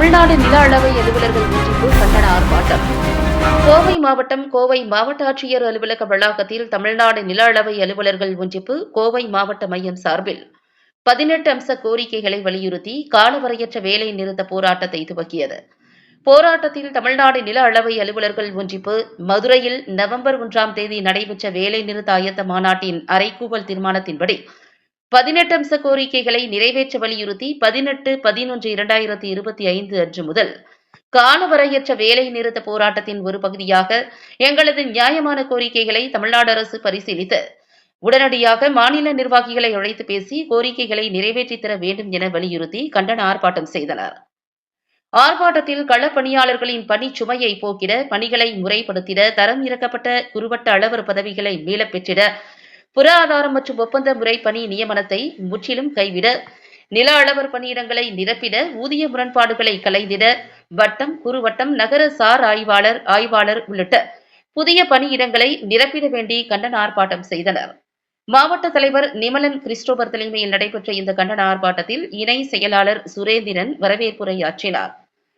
தமிழ்நாடு நில அளவை அலுவலர்கள் நீட்டிப்பு கண்டன ஆர்ப்பாட்டம். கோவை மாவட்டம் கோவை மாவட்ட ஆட்சியர் அலுவலக வளாகத்தில் தமிழ்நாடு நில அளவை அலுவலர்கள் ஒன்றிப்பு கோவை மாவட்ட மையம் சார்பில் பதினெட்டு அம்ச கோரிக்கைகளை வலியுறுத்தி காலவரையற்ற வேலை நிறுத்த போராட்டத்தை துவக்கியது. போராட்டத்தில் தமிழ்நாடு நில அளவை அலுவலர்கள் ஒன்றிப்பு மதுரையில் நவம்பர் ஒன்றாம் தேதி நடைபெற்ற வேலை நிறுத்த ஆயத்த மாநாட்டின் அறைகூவல் தீர்மானத்தின்படி பதினெட்டு அம்ச கோரிக்கைகளை நிறைவேற்ற வலியுறுத்தி பதினெட்டு பதினொன்று இரண்டாயிரத்தி இருபத்தி ஐந்து அன்று முதல் காலவரையற்ற வேலை நிறுத்த போராட்டத்தின் ஒரு பகுதியாக எங்களது நியாயமான கோரிக்கைகளை தமிழ்நாடு அரசு பரிசீலித்து உடனடியாக மாநில நிர்வாகிகளை அழைத்து பேசி கோரிக்கைகளை நிறைவேற்றித் தர வேண்டும் என வலியுறுத்தி கண்டன ஆர்ப்பாட்டம் செய்தனர். ஆர்ப்பாட்டத்தில் களப்பணியாளர்களின் பணி சுமையை போக்கிட பணிகளை முறைப்படுத்திட தரம் இறக்கப்பட்ட குறுவட்ட அளவர் பதவிகளை மீளப் பெற்றிட புற ஆதாரம் மற்றும் ஒப்பந்த முறை பணி நியமனத்தை முற்றிலும் கைவிட நில அளவர் பணியிடங்களை நிரப்பிட ஊதிய முரண்பாடுகளை கலைந்திட வட்டம் குறுவட்டம் நகர சார் ஆய்வாளர் ஆய்வாளர் உள்ளிட்ட புதிய பணியிடங்களை நிரப்பிட வேண்டி கண்டன ஆர்ப்பாட்டம் செய்தனர். மாவட்ட தலைவர் நிமலன் கிறிஸ்டோபர் தலைமையில் நடைபெற்ற இந்த கண்டன ஆர்ப்பாட்டத்தில் இணை செயலாளர் சுரேந்திரன் வரவேற்புரையாற்றினார்.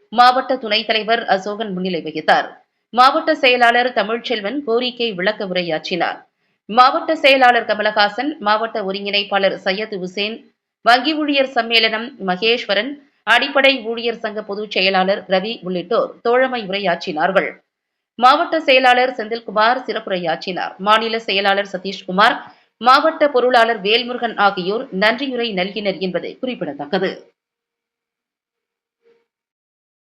மாவட்ட துணைத் தலைவர் அசோகன் முன்னிலை வகித்தார். மாவட்ட செயலாளர் தமிழ்ச்செல்வன் கோரிக்கை விளக்க உரையாற்றினார். மாவட்ட செயலாளர் கமலஹாசன் மாவட்ட ஒருங்கிணைப்பாளர் சையது உசேன் வங்கி ஊழியர் சம்மேளனம் மகேஸ்வரன் அடிப்படை ஊழியர் சங்க பொதுச் செயலாளர் ரவி உள்ளிட்டோர் தோழமை உரையாற்றினார்கள். மாவட்ட செயலாளர் செந்தில்குமார் சிறப்புரையாற்றினார். மாநில செயலாளர் சதீஷ்குமார் மாவட்ட பொருளாளர் வேல்முருகன் ஆகியோர் நன்றியுரை நல்கினர் என்பது குறிப்பிடத்தக்கது.